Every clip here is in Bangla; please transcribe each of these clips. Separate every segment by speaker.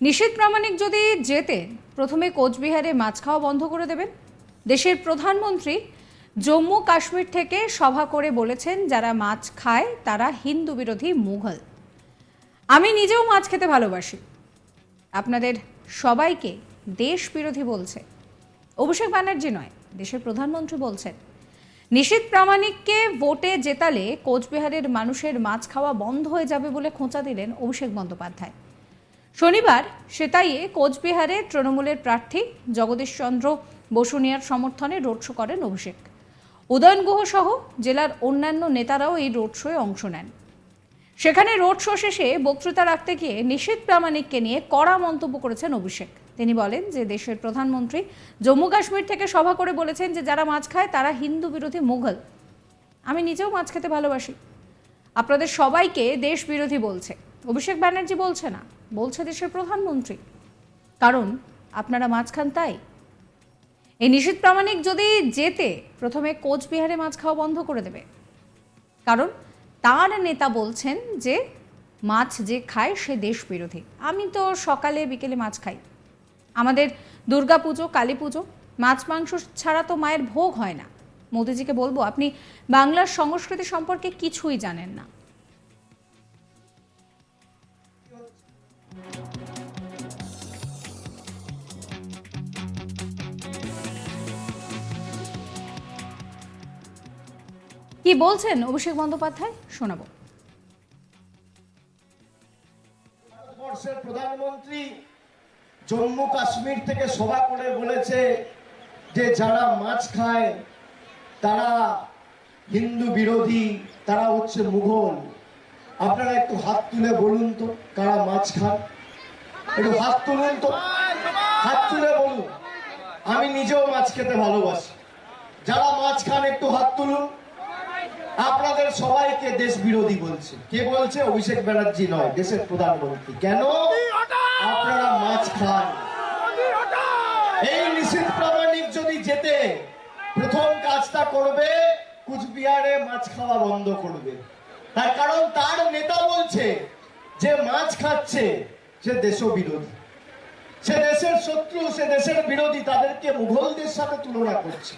Speaker 1: নিশীথ প্রামাণিক যদি যেতেন প্রথমে কোচবিহারে মাছ খাওয়া বন্ধ করে দেবেন। দেশের প্রধানমন্ত্রী জম্মু কাশ্মীর থেকে সভা করে বলেছেন, যারা মাছ খায় তারা হিন্দু বিরোধী মুঘল। আমি নিজেও মাছ খেতে ভালোবাসি। আপনাদের সবাইকে দেশ বিরোধী বলছে। অভিষেক ব্যানার্জি নয়, দেশের প্রধানমন্ত্রী বলছেন নিশীথ প্রামাণিককে ভোটে জেতালে কোচবিহারের মানুষের মাছ খাওয়া বন্ধ হয়ে যাবে বলে খোঁচা দিলেন অভিষেক বন্দ্যোপাধ্যায়। শনিবার সেতাইয়ে কোচবিহারে তৃণমূলের প্রার্থী জগদীশচন্দ্র বসুনিয়ার সমর্থনে রোড শো করেন অভিষেক। উদয়ন গুহ সহ জেলার অন্যান্য নেতারাও এই রোড শোয়ে অংশ নেন। সেখানে রোড শো শেষে বক্তৃতা রাখতে গিয়ে নিশীথ প্রামাণিককে নিয়ে কড়া মন্তব্য করেছেন অভিষেক। তিনি বলেন যে দেশের প্রধানমন্ত্রী জম্মু কাশ্মীর থেকে সভা করে বলেছেন যে যারা মাছ খায় তারা হিন্দু বিরোধী মুঘল। আমি নিজেও মাছ খেতে ভালোবাসি। আপনাদের সবাইকে দেশ বিরোধী বলছে। অভিষেক ব্যানার্জি বলছে না। বলছে দেশের প্রধানমন্ত্রী। কারণ আপনারা মাছ খান তাই। এই নিষিদ্ধ প্রামাণিক যদি যেতে প্রথমে কোচবিহারে মাছ খাওয়া বন্ধ করে দেবে। কারণ তার নেতা বলছেন যে মাছ যে খায় সে দেশ বিরোধী আমি তো সকালে, বিকেলে মাছ খাই। আমাদের দুর্গা পুজো কালী পুজো মাছ মাংস ছাড়া তো মায়ের ভোগ হয় না। মোদিজিকে বলব, আপনি বাংলার সংস্কৃতি সম্পর্কে কিছুই জানেন না। কি বলছেন অভিষেক বন্দ্যোপাধ্যায়? শোনাবো।
Speaker 2: ভারতবর্ষের প্রধানমন্ত্রী জম্মু কাশ্মীর থেকে সভা করে বলেছে যে যারা মাছ খায়, তারা হিন্দু বিরোধী, তারা হচ্ছে মুঘল। আপনারা একটু হাত তুলে বলুন তো কারা মাছ খান একটু হাত তুলুন তো, হাত তুলে বলুন। আমি নিজেও মাছ খেতে ভালোবাসি। যারা মাছ খান, একটু হাত তুলুন। আপনাদের সবাইকে দেশ বিরোধী বলছে। কে বলছে? অভিষেক ব্যানার্জি নয়, দেশের প্রধানমন্ত্রী। কেন? আপনারা মাছ খান। এই নিষিদ্ধ প্রামাণিক যদি যেতে প্রথম কাজটা করবে, কুচবিহারে মাছ খাওয়া বন্ধ করবে। তার কারণ, তার নেতা বলছে যে মাছ খাচ্ছে, সে দেশ বিরোধী। সে দেশের শত্রু, সে দেশের বিরোধী, তাদেরকে মুঘলদের সাথে তুলনা করছে।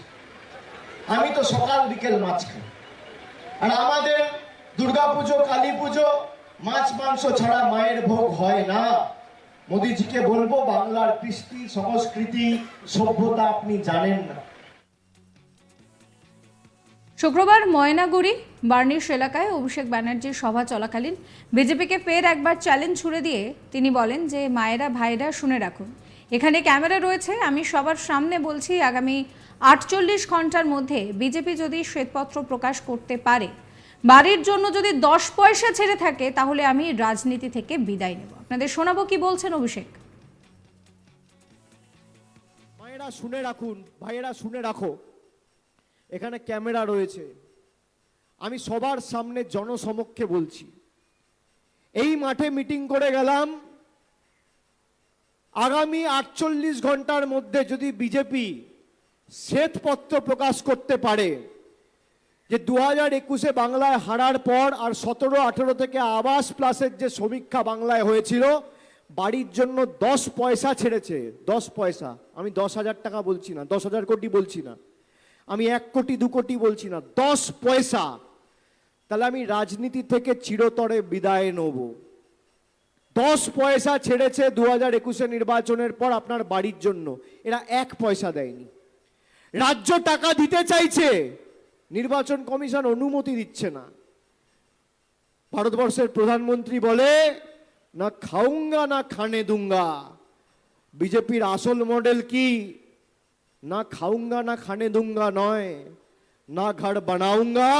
Speaker 2: আমি তো সকাল বিকেল মাছ খাই। আর আমাদের দুর্গাপুজো কালী পুজো মাছ, মাংস ছাড়া মায়ের ভোগ হয় না। মোদিজিকে বলব, বাংলার কৃষ্টি, সংস্কৃতি, সভ্যতা আপনি জানেন না।
Speaker 1: শুক্রবার ময়নাগুড়ি, বার্নিশ এলাকায় অভিষেক ব্যানার্জির সভা চলাকালীন বিজেপিকে ফের একবার চ্যালেঞ্জ ছুড়ে দিয়ে তিনি বলেন যে, মায়েরা, ভাইরা শুনে রাখুন। এখানে ক্যামেরা রয়েছে। আমি সবার সামনে বলছি, আগামী আটচল্লিশ ঘণ্টার মধ্যে বিজেপি যদি শ্বেতপত্র প্রকাশ করতে পারে, বাড়ির জন্য যদি দশ পয়সা ছেড়ে থাকে, তাহলে আমি রাজনীতি থেকে বিদায় নেব। আপনাদের শোনাবো কি বলছেন অভিষেক?
Speaker 2: মায়েরা শুনে রাখুন, ভাইয়েরা শুনে রাখো। এখানে ক্যামেরা রয়েছে। আমি সবার সামনে জনসমক্ষে বলছি। এই মাঠে মিটিং করে গেলাম আগামী আটচল্লিশ ঘণ্টার মধ্যে যদি বিজেপি শ্বেতপত্র প্রকাশ করতে পারে যে দু হাজার একুশে বাংলায় হারার পর আর সতেরো, আঠেরো থেকে আবাস প্লাসের যে সমীক্ষা বাংলায় হয়েছিল, বাড়ির জন্য দশ পয়সা ছেড়েছে। দশ পয়সা। আমি দশ হাজার টাকা বলছি না, দশ হাজার কোটি বলছি না। আমি এক কোটি, দু কোটি বলছি না, দশ পয়সা। তাহলে আমি রাজনীতি থেকে চিরতরে বিদায় নেব। দশ পয়সা ছেড়েছে দু হাজার একুশে নির্বাচনের পর আপনার বাড়ির জন্য। এরা এক পয়সা দেয়নি। রাজ্য টাকা দিতে চাইছে, নির্বাচন কমিশন অনুমতি দিচ্ছে না। ভারতবর্ষের প্রধানমন্ত্রী বলে, না খাউঙ্গা, না খানে দুঙ্গা। বিজেপির আসল মডেল কি? না খাউঙ্গা, না খানে দুঙ্গা নয়। না ঘর বানাউঙ্গা,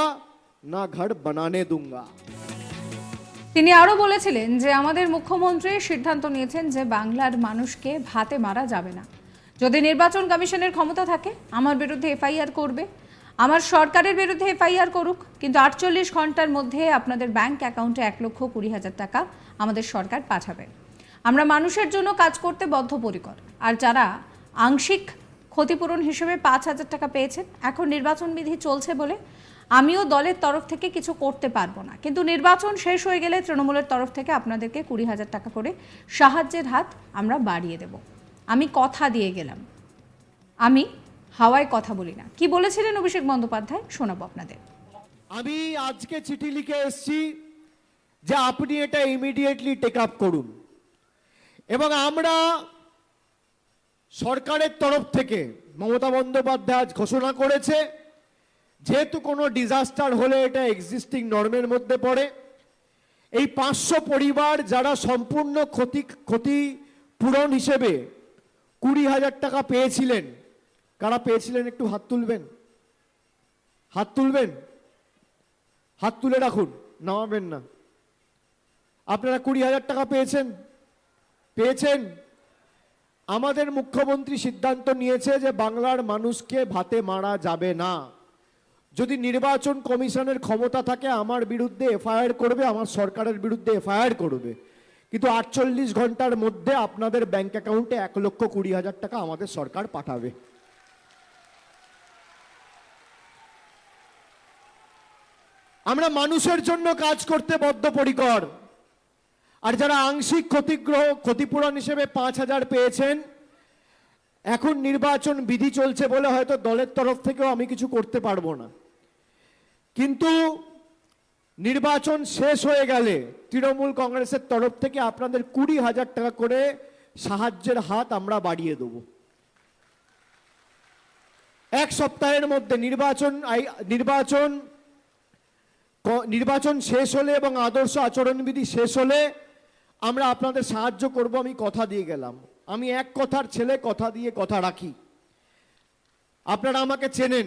Speaker 2: না ঘর বানানে দুঙ্গা।
Speaker 1: তিনি আরও বলেছিলেন যে আমাদের মুখ্যমন্ত্রী সিদ্ধান্ত নিয়েছেন যে বাংলার মানুষকে ভাতে মারা যাবে না। যদি নির্বাচন কমিশনের ক্ষমতা থাকে, আমার বিরুদ্ধে এফআইআর করবে। আমার সরকারের বিরুদ্ধে এফআইআর করুক, কিন্তু আটচল্লিশ ঘণ্টার মধ্যে আপনাদের ব্যাংক অ্যাকাউন্টে এক লক্ষ কুড়ি হাজার টাকা আমাদের সরকার পাঠাবে। আমরা মানুষের জন্য কাজ করতে বদ্ধপরিকর। আর যারা আংশিক ক্ষতিপূরণ হিসেবে পাঁচ হাজার টাকা পেয়েছেন, এখন নির্বাচন বিধি চলছে বলে আমিও দলের তরফ থেকে কিছু করতে পারব না। কিন্তু নির্বাচন শেষ হয়ে গেলে তৃণমূলের তরফ থেকে আপনাদেরকে কুড়ি হাজার টাকা করে সাহায্যের হাত আমরা বাড়িয়ে দেব। আমি কথা দিয়ে গেলাম। আমি হাওয়ায় কথা বলি না। কি বলেছিলেন অভিষেক বন্দ্যোপাধ্যায়? শোনাবো আপনাদের।
Speaker 2: আমি আজকে চিঠি লিখে এসেছি যে আপনি এটা ইমিডিয়েটলি টেক আপ করুন। এবং আমরা সরকারের তরফ থেকে মমতা বন্দ্যোপাধ্যায় আজ ঘোষণা করেছে যেহেতু কোনো ডিজাস্টার হলে এটা এক্সিস্টিং নর্মের মধ্যে পড়ে, এই পাঁচশো পরিবার যারা সম্পূর্ণ ক্ষতি ক্ষতি পূরণ হিসেবে কুড়ি হাজার টাকা পেয়েছিলেন, কারা পেয়েছিলেন একটু হাত তুলবেন? হাত তুলবেন? হাত তুলে রাখুন, নামাবেন না। আপনারা কুড়ি হাজার টাকা পেয়েছেন? পেয়েছেন? আমাদের মুখ্যমন্ত্রী সিদ্ধান্ত নিয়েছে যে বাংলার মানুষকে ভাতে মারা যাবে না। যদি নির্বাচন কমিশনের ক্ষমতা থাকে, আমার বিরুদ্ধে এফআইআর করবে, আমার সরকারের বিরুদ্ধে এফআইআর করবে। কিন্তু আটচল্লিশ ঘণ্টার মধ্যে আপনাদের ব্যাংক অ্যাকাউন্টে এক লক্ষ কুড়ি হাজার টাকা আমাদের সরকার পাঠাবে। আমরা মানুষের জন্য কাজ করতে বদ্ধপরিকর। আর যারা আংশিক ক্ষতিগ্রহ, ক্ষতিপূরণ হিসেবে পাঁচ হাজার পেয়েছেন, এখন নির্বাচন বিধি চলছে বলে হয়তো দলের তরফ থেকেও আমি কিছু করতে পারব না। কিন্তু নির্বাচন শেষ হয়ে গেলে তৃণমূল কংগ্রেসের তরফ থেকে আপনাদের কুড়ি হাজার টাকা করে সাহায্যের হাত আমরা বাড়িয়ে দেব। এক সপ্তাহের মধ্যে নির্বাচন নির্বাচন নির্বাচন শেষ হলে এবং আদর্শ আচরণবিধি শেষ হলে আমরা আপনাদের সাহায্য করব, আমি কথা দিয়ে গেলাম। আমি এক কথার ছেলে, কথা দিয়ে কথা রাখি। আপনারা আমাকে চেনেন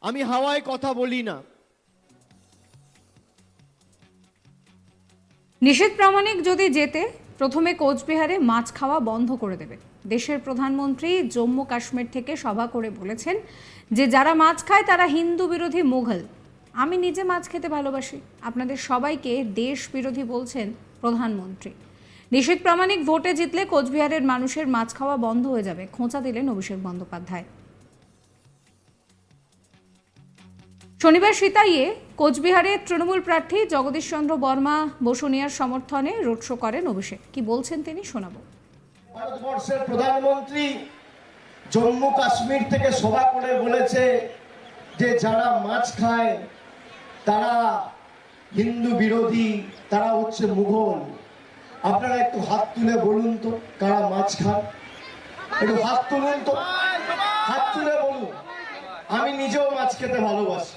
Speaker 2: আমি হাওয়ায় কথা বলি না।
Speaker 1: নিষেধ প্রামাণিক যদি যেতে প্রথমে কোচবিহারে মাছ খাওয়া বন্ধ করে দেবে। দেশের প্রধানমন্ত্রী জম্মু কাশ্মীর থেকে সভা করে বলেছেন যে, যারা মাছ খায় তারা হিন্দু বিরোধী মুঘল। আমি নিজে মাছ খেতে ভালোবাসি। আপনাদের সবাইকে দেশ বিরোধী বলছেন প্রধানমন্ত্রী। নিষেধ প্রামাণিক ভোটে জিতলে কোচবিহারের মানুষের মাছ খাওয়া বন্ধ হয়ে যাবে। খোঁচা দিলেন অভিষেক বন্দ্যোপাধ্যায়। শনিবার সিতাইয়ে কোচবিহারে তৃণমূল প্রার্থী জগদীশ চন্দ্র বর্মা বসুনিয়ার সমর্থনে রোড শো করেন অভিষেক। কি বলছেন তিনি, শোনাবো।
Speaker 3: ভারতবর্ষের প্রধানমন্ত্রী জম্মু কাশ্মীর থেকে সভা করে বলেছে যে যারা মাছ খায়, তারা হিন্দু বিরোধী, তারা হচ্ছে মুঘল। আপনারা একটু হাত তুলে বলুন তো, কারা মাছ খান একটু হাত তুলুন তো। হাত তুলে বলুন। আমি নিজেও মাছ খেতে ভালোবাসি।